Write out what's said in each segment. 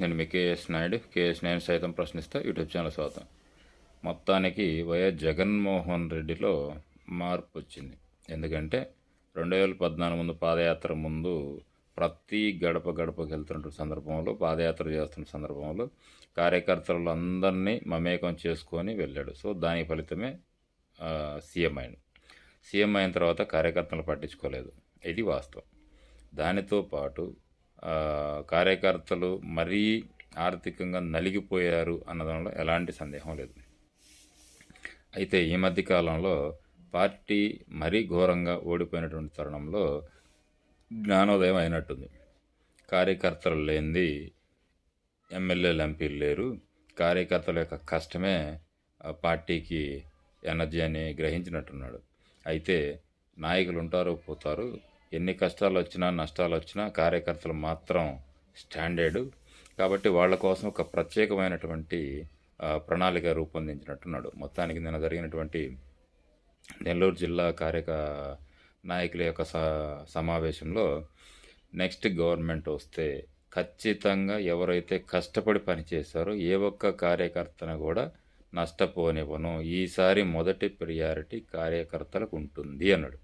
నేను మీ KS Naidu. KS Naidu సైతం ప్రశ్నిస్తా యూట్యూబ్ ఛానల్ స్వాగతం. మొత్తానికి వైఎస్ జగన్మోహన్ రెడ్డిలో మార్పు వచ్చింది. ఎందుకంటే రెండు వేల పద్నాలుగు ముందు పాదయాత్ర ముందు ప్రతి గడప గడపకి వెళ్తున్న సందర్భంలో పాదయాత్ర చేస్తున్న సందర్భంలో కార్యకర్తలు అందరినీ మమేకం చేసుకొని వెళ్ళాడు. సో దాని ఫలితమే సీఎం అయిన. సీఎం అయిన తర్వాత కార్యకర్తలు పట్టించుకోలేదు. ఇది వాస్తవం. దానితో పాటు కార్యకర్తలు మరీ ఆర్థికంగా నలిగిపోయారు అన్నదానిలో ఎలాంటి సందేహం లేదు. అయితే ఈ మధ్య కాలంలో పార్టీ మరీ ఘోరంగా ఓడిపోయినటువంటి తరుణంలో జ్ఞానోదయం అయినట్టుంది. కార్యకర్తలు లేనిది ఎమ్మెల్యేలు ఎంపీలు లేరు. కార్యకర్తల యొక్క కష్టమే పార్టీకి ఎనర్జీ అని గ్రహించినట్టున్నాడు. అయితే నాయకులు ఉంటారు పోతారు ఎన్ని కష్టాలు వచ్చినా నష్టాలు వచ్చినా కార్యకర్తలు మాత్రం స్టాండర్డ్. కాబట్టి వాళ్ళ కోసం ఒక ప్రత్యేకమైనటువంటి ప్రణాళిక రూపొందించినట్టున్నాడు. మొత్తానికి నిన్న జరిగినటువంటి నెల్లూరు జిల్లా కార్యక నాయకుల యొక్క స- సమావేశంలో నెక్స్ట్ గవర్నమెంట్ వస్తే ఖచ్చితంగా ఎవరైతే కష్టపడి పనిచేస్తారో ఏ ఒక్క కార్యకర్తను కూడా నష్టపోనివ్వను. ఈసారి మొదటి ప్రియారిటీ కార్యకర్తలకు ఉంటుంది అన్నాడు.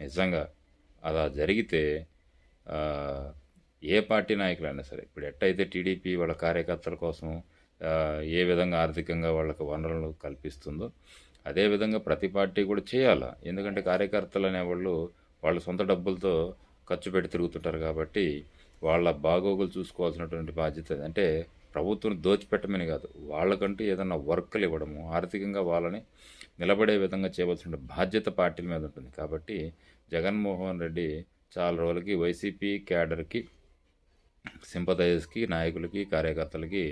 నిజంగా అలా జరిగితే ఏ పార్టీ నాయకులైనా సరే ఇప్పుడు ఎట్టయితే టీడీపీ వాళ్ళ కార్యకర్తల కోసం ఏ విధంగా ఆర్థికంగా వాళ్ళకి వనరులు కల్పిస్తుందో అదేవిధంగా ప్రతి పార్టీ కూడా చేయాలా. ఎందుకంటే కార్యకర్తలు అనేవాళ్ళు వాళ్ళ సొంత డబ్బులతో ఖర్చు పెట్టి తిరుగుతుంటారు కాబట్టి వాళ్ళ బాగోగులు చూసుకోవాల్సినటువంటి బాధ్యత అంటే ప్రభుత్వం దోచిపెట్టమని కాదు వాళ్ళకంటూ ఏదైనా వర్కులు ఇవ్వడము ఆర్థికంగా వాళ్ళని నిలబడే విధంగా చేయవలసిన బాధ్యత పార్టీల మీద ఉంటుంది. కాబట్టి జగన్మోహన్ రెడ్డి చాలా రోజులకి వైసీపీ క్యాడర్కి సింపథైజర్స్కి నాయకులకి కార్యకర్తలకి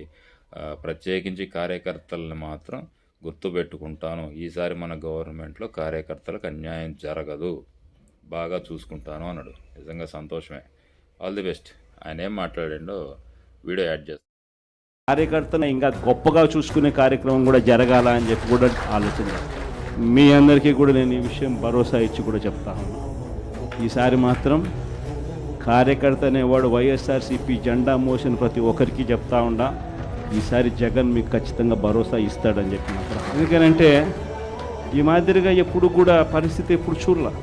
ప్రత్యేకించి కార్యకర్తలను మాత్రం గుర్తుపెట్టుకుంటాను ఈసారి మన గవర్నమెంట్లో కార్యకర్తలకు అన్యాయం జరగదు. బాగా చూసుకుంటాను అన్నాడు. నిజంగా సంతోషమే. All the best. ఆయన ఏం మాట్లాడిండో వీడియో యాడ్ చేస్తాను కార్యకర్తను ఇంకా గొప్పగా చూసుకునే కార్యక్రమం కూడా జరగాల అని చెప్పి కూడా ఆలోచన. మీ అందరికీ కూడా నేను ఈ విషయం భరోసా ఇచ్చి కూడా చెప్తా ఈసారి మాత్రం కార్యకర్త అనేవాడు వైఎస్ఆర్సీపీ జెండా మోసిన ప్రతి ఒక్కరికి చెప్తా ఉండా ఈసారి జగన్ మీకు ఖచ్చితంగా భరోసా ఇస్తాడని చెప్పి మాత్రం. ఎందుకనంటే ఈ మాదిరిగా ఎప్పుడు కూడా పరిస్థితి ఎప్పుడు చూడలా.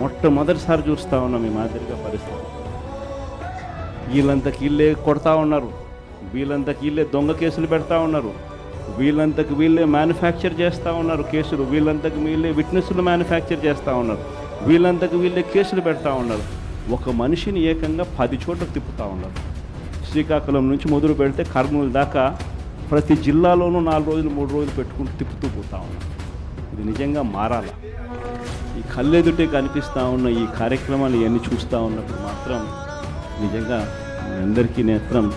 మొట్టమొదటిసారి చూస్తూ ఉన్నాం ఈ మాదిరిగా పరిస్థితి. వీళ్ళంతకి వీళ్ళే కొడతా ఉన్నారు. వీళ్ళంతకు వీళ్ళే దొంగ కేసులు పెడతా ఉన్నారు. వీళ్ళంతకు వీళ్ళే మ్యానుఫ్యాక్చర్ చేస్తూ ఉన్నారు కేసులు. వీళ్ళంతకు వీళ్ళే విట్నెస్లు మ్యానుఫ్యాక్చర్ చేస్తూ ఉన్నారు. వీళ్ళంతకు వీళ్ళే కేసులు పెడతా ఉన్నారు. ఒక మనిషిని ఏకంగా పది చోట్ల తిప్పుతూ ఉన్నారు. శ్రీకాకుళం నుంచి మొదలు పెడితే కర్నూలు దాకా ప్రతి జిల్లాలోనూ నాలుగు రోజులు మూడు రోజులు పెట్టుకుంటూ తిప్పుతూ పోతా ఉన్నారు. ఇది నిజంగా మారాల. ఈ కళ్ళెదుటే కనిపిస్తూ ఉన్న ఈ కార్యక్రమాలు ఇవన్నీ చూస్తూ ఉన్నప్పుడు మాత్రం నిజంగా అందరికీ నేత్రం